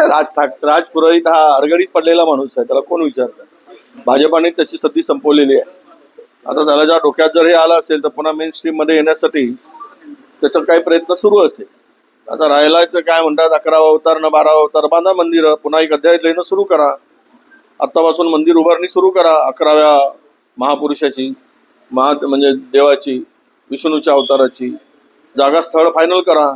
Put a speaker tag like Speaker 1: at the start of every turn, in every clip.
Speaker 1: आहे. राज ठाक राज पुरोहित हा अडगडीत पडलेला माणूस आहे. त्याला कोण विचारतं? भाजपाने त्याची सद्दी संपवलेली आहे. आता त्याला ज्या डोक्यात जर हे आलं असेल तर पुन्हा मेन स्ट्रीममध्ये येण्यासाठी त्याचा काही प्रयत्न सुरू असेल. आता राहिला तर काय म्हणतात? अकरावा अवतार न बारावा अवतार बांधा मंदिर. पुन्हा एक अध्याय लिहिणं सुरू करा. आत्तापासून मंदिर उभारणी सुरू करा. अकराव्या महापुरुषाची महा म्हणजे देवाची विष्णूच्या अवताराची जागा स्थळ फायनल करा.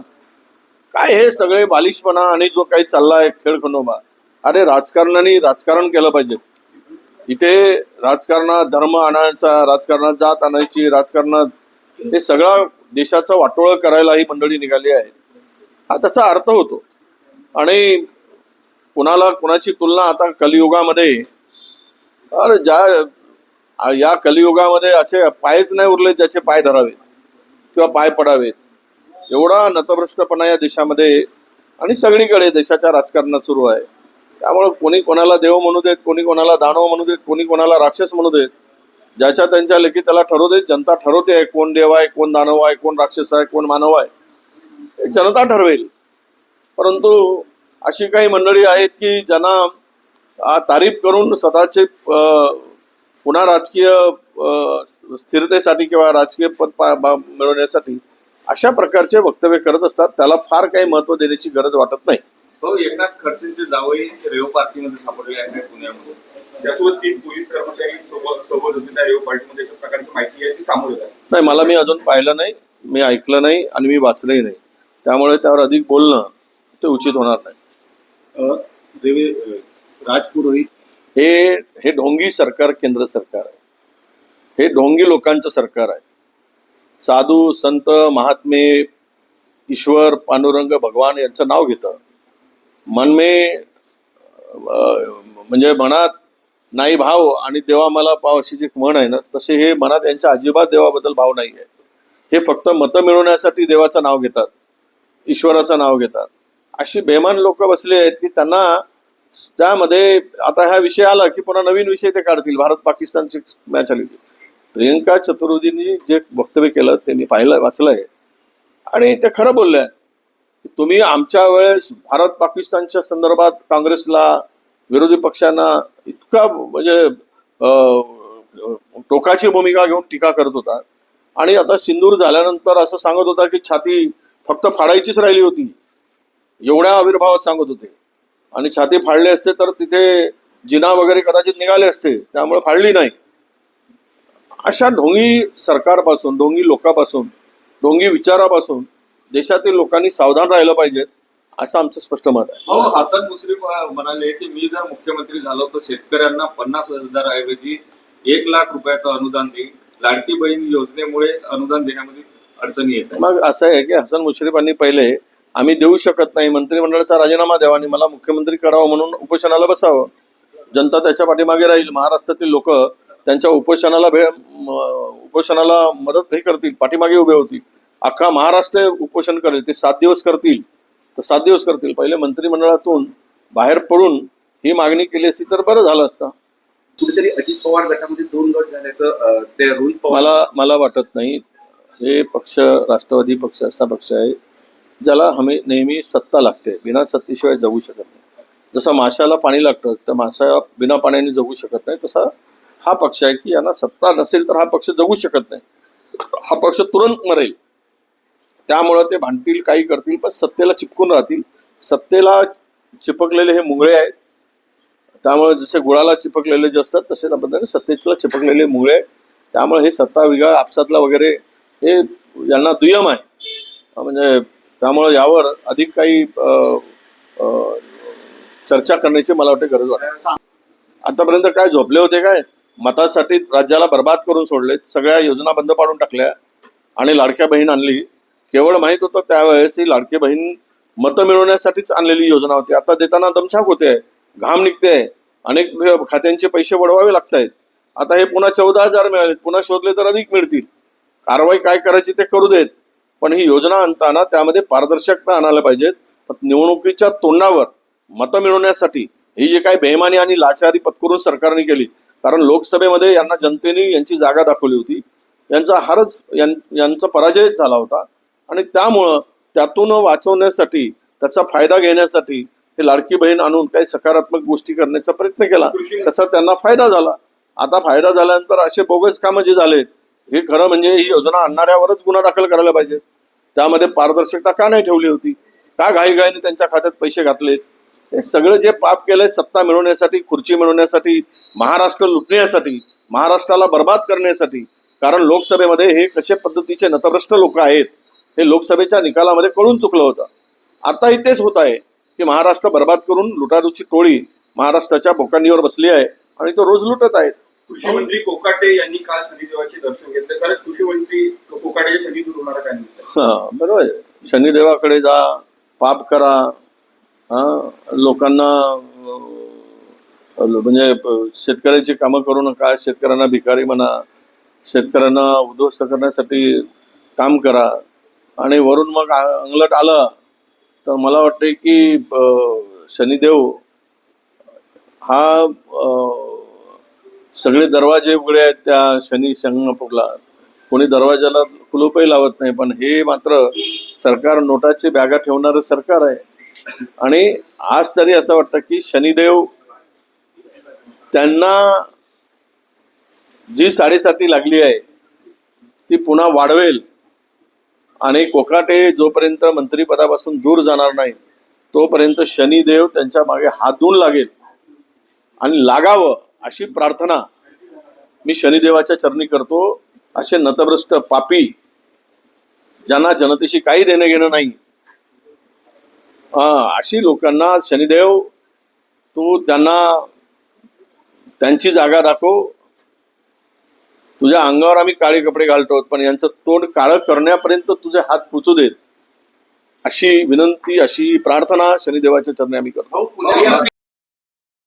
Speaker 1: काय हे सगळे बालिशपणा आणि जो काही चाललाय खेळ खंडोबा अरे राजकारणाने राजकारण केलं पाहिजे. इथे राजकारणात धर्म आणायचा राजकारणात जात आणायची राजकारणात हे सगळा देशाचा वाटोळं करायला ही मंडळी निघाली आहे. हा त्याचा अर्थ होतो. आणि कुणाला कुणाची तुलना आता कलियुगामध्ये? अरे ज्या या कलियुगामध्ये असे पायच नाही उरले ज्याचे पाय धरावेत किंवा पाय पडावेत. एवढा नतभ्रष्टपणा या देशामध्ये आणि सगळीकडे देशाच्या राजकारणात सुरू आहे. त्यामुळं कोणी कोणाला देव म्हणू देत कोणी कोणाला दानव म्हणू देत कोणी कोणाला राक्षस म्हणू देत ज्याच्या त्यांच्या लेखी त्याला ठरवू देत जनता ठरवते आहे कोण देव आहे कोण दानव आहे कोण राक्षस आहे कोण मानव आहे. जनता ठरवेल. परंतु अशी काही मंडळी आहेत की ज्यांना तारीफ करून स्वतःचे पुन्हा राजकीय स्थिरतेसाठी किंवा राजकीय पद पा- मिळवण्यासाठी अशा प्रकारचे वक्तव्य करत असतात त्याला फार काही महत्त्व देण्याची गरज वाटत नाही.
Speaker 2: भाऊ एकनाथ खडसेंचे जावई रेव पार्टीमध्ये सापडले आहेत पुण्यामध्ये त्यासोबत तीन पोलीस कर्मचारी सोबत सोबत होते त्या रेव पार्टीमध्ये अशा प्रकारची माहिती आहे ती समोर आहे
Speaker 1: नाही मला मी अजून पाहिलं नाही मी ऐकलं नाही आणि मी वाचलंही नाही. त्यामुळे त्यावर अधिक बोलणं ते उचित होणार नाही.
Speaker 3: अ, देवे राजपुरोहित?
Speaker 1: हे हे ढोंगी सरकार केंद्र सरकार आहे. हे ढोंगी लोकांचं सरकार आहे. साधू संत महात्मे ईश्वर पांडुरंग भगवान यांचं नाव घेतं. मनमे म्हणजे मनात नाही भाव आणि देवा मला पाव अशी जी म्हण आहे ना तसे हे मनात यांच्या अजिबात देवाबद्दल भाव नाही आहे हे फक्त मतं मिळवण्यासाठी देवाचं नाव घेतात ईश्वराचं नाव घेतात. अशी बेमान लोक बसले आहेत की त्यांना त्यामध्ये आता हा विषय आला की पुन्हा नवीन विषय ते काढतील भारत पाकिस्तानची मॅच आली होती प्रियंका चतुर्वेदींनी जे वक्तव्य केलं त्यांनी पाहिलं वाचलंय. आणि ते खरं बोलल्या. की तुम्ही आमच्या वेळेस भारत पाकिस्तानच्या संदर्भात काँग्रेसला विरोधी पक्षांना इतका म्हणजे टोकाची भूमिका घेऊन टीका करत होता. आणि आता सिंदूर झाल्यानंतर असं सांगत होता की छाती फक्त फाडायचीच राहिली होती. एवढ्या आविर्भावात सांगत होते. आणि छाती फाडले असते तर तिथे जिना वगैरे कदाचित निघाले असते. त्यामुळे फाडली नाही. अशा ढोंगी सरकारपासून ढोंगी लोकांपासून ढोंगी विचारापासून देशातील लोकांनी सावधान राहिलं पाहिजे असं आमचं स्पष्ट मत आहे.
Speaker 2: भाऊ हसन मुश्रीफ म्हणाले की मी जर मुख्यमंत्री झालो तर शेतकऱ्यांना पन्नास हजार ऐवजी एक लाख रुपयाचं अनुदान देईन. लाडकी बहीण योजनेमुळे अनुदान देण्यामध्ये अडचणी येत
Speaker 1: मग असं आहे की हसन मुश्रीफांनी पहिले आम्ही देऊ शकत नाही मंत्रिमंडळाचा राजीनामा द्यावा आणि मला मुख्यमंत्री करावं म्हणून उपोषणाला बसावं. जनता त्याच्या पाठीमागे राहील महाराष्ट्रातील लोक त्यांच्या उपोषणाला भे उपोषणाला मदत हे करतील पाठीमागे उभे होतील. अख्खा महाराष्ट्र उपोषण करेल ते सात दिवस करतील. तर सात दिवस करतील. पहिले मंत्रिमंडळातून बाहेर पडून ही मागणी केली असती तर बरं झालं असतं.
Speaker 4: कुठेतरी अजित पवार गटामध्ये दोन गट झाल्याचं ते
Speaker 1: मला मला वाटत नाही. हे पक्ष राष्ट्रवादी पक्ष असा पक्ष आहे ज्याला हमी नेहमी सत्ता लागते. बिना सत्तेशिवाय जगू शकत नाही. जसं माशाला पाणी लागतं तर मासा बिना पाण्याने जगू शकत नाही तसा हा पक्ष आहे की यांना सत्ता नसेल तर हा पक्ष जगू शकत नाही. हा पक्ष तुरंत मरेल. त्यामुळं ते भांडतील काही करतील पण सत्तेला चिपकून राहतील. सत्तेला चिपकलेले हे मुंगळे आहेत. त्यामुळे जसे गुळाला चिपकलेले जे असतात तसे त्या पद्धतीने सत्तेला चिपकलेले मुंगळे आहेत. त्यामुळे हे सत्ता विगाळ आपसातला वगैरे हे यांना दुय्यम आहे. म्हणजे त्यामुळे यावर अधिक काही चर्चा करण्याची मला वाटते गरज वाटते. आतापर्यंत काय झोपले होते काय? मतासाठी राज्याला बर्बाद करून सोडले सगळ्या योजना बंद पाडून टाकल्या आणि लाडक्या बहीण आणली. केवळ माहीत होतं त्यावेळेस ही लाडकी बहीण मतं मिळवण्यासाठीच आणलेली योजना होती. आता देताना दमछाक होते घाम निघते अनेक खात्यांचे पैसे वडवावे लागत आहेत आता हे पुन्हा चौदा हजार मिळाले पुन्हा शोधले तर अधिक मिळतील. कारवाई काय करायची ते करू देत पण ही योजना आणताना त्यामध्ये पारदर्शकता आणायला पाहिजेत. निवडणुकीच्या तोंडावर मतं मिळवण्यासाठी ही जी काही बेमानी आणि लाचारी पत्करून सरकारने केली कारण लोकसभेमध्ये यांना जनतेने यांची जागा दाखवली होती. यांचा हारच यांचा पराजयच झाला होता. आणि त्यामुळं त्यातून वाचवण्यासाठी त्याचा फायदा घेण्यासाठी हे लाडकी बहीण आणून काही सकारात्मक गोष्टी करण्याचा प्रयत्न केला. त्याचा त्यांना फायदा झाला. आता फायदा झाल्यानंतर असे बोगस कामं जे झालेत हे खरं म्हणजे ही योजना आणणाऱ्यावरच गुन्हा दाखल करायला पाहिजे. त्यामध्ये पारदर्शकता का नाही ठेवली होती? का घाईघाईने त्यांच्या खात्यात पैसे घातले हे सगळं जे पाप केलंय सत्ता मिळवण्यासाठी खुर्ची मिळवण्यासाठी महाराष्ट्र लुटण्यासाठी महाराष्ट्राला बर्बाद करण्यासाठी कारण लोकसभेमध्ये हे कशा पद्धतीचे नतभ्रष्ट लोक आहेत हे लोकसभेच्या निकालामध्ये कळून चुकलं होतं. आताही तेच होत आहे की महाराष्ट्र बर्बाद करून लुटारूची टोळी महाराष्ट्राच्या बोकांडीवर बसली आहे आणि तो रोज लुटत आहेत
Speaker 5: कृषी मंत्री कोकाटे यांनी काल शनिदेवाचे दर्शन घेतले. खरंच कृषी मंत्री कोकाटे शनी होणार काय
Speaker 1: हा बरोबर शनिदेवाकडे जा पाप करा हा लोकांना म्हणजे शेतकऱ्यांची शेतकऱ्याची कामं करू नका शेतकऱ्यांना भिकारी म्हणा शेतकऱ्यांना उद्ध्वस्त करण्यासाठी काम करा आणि वरून मग अंगलट आलं तर मला वाटते की शनिदेव हा सगळे दरवाजे उघडे आहेत त्या शनी संगणपूरला कोणी दरवाजाला कुलूपही लावत नाही पण हे मात्र सरकार नोटाची बॅगा ठेवणारं सरकार आहे. आणि आज तरी असं वाटतं की शनिदेव त्यांना जी साडेसाती लागली आहे ती पुन्हा वाढवेल. आणि कोकाटे जोपर्यंत मंत्रिपदापासून दूर जाणार नाही तोपर्यंत शनिदेव त्यांच्या मागे हातून लागेल. आणि लागावं अशी प्रार्थना मी शनिदेवाच्या चरणी करतो. असे नतभ्रष्ट पापी ज्यांना जनतेशी काही देणं घेणं नाही. हा, अशी लोकांना शनिदेव तू त्यांना त्यांची जागा दाखव. तुझ्या अंगावर आम्ही काळे कपडे घालतो पण यांचं तोंड काळं करण्यापर्यंत तुझे हात पोचू देत. अशी विनंती अशी प्रार्थना शनिदेवाच्या चरणी आम्ही करतो.
Speaker 4: हो,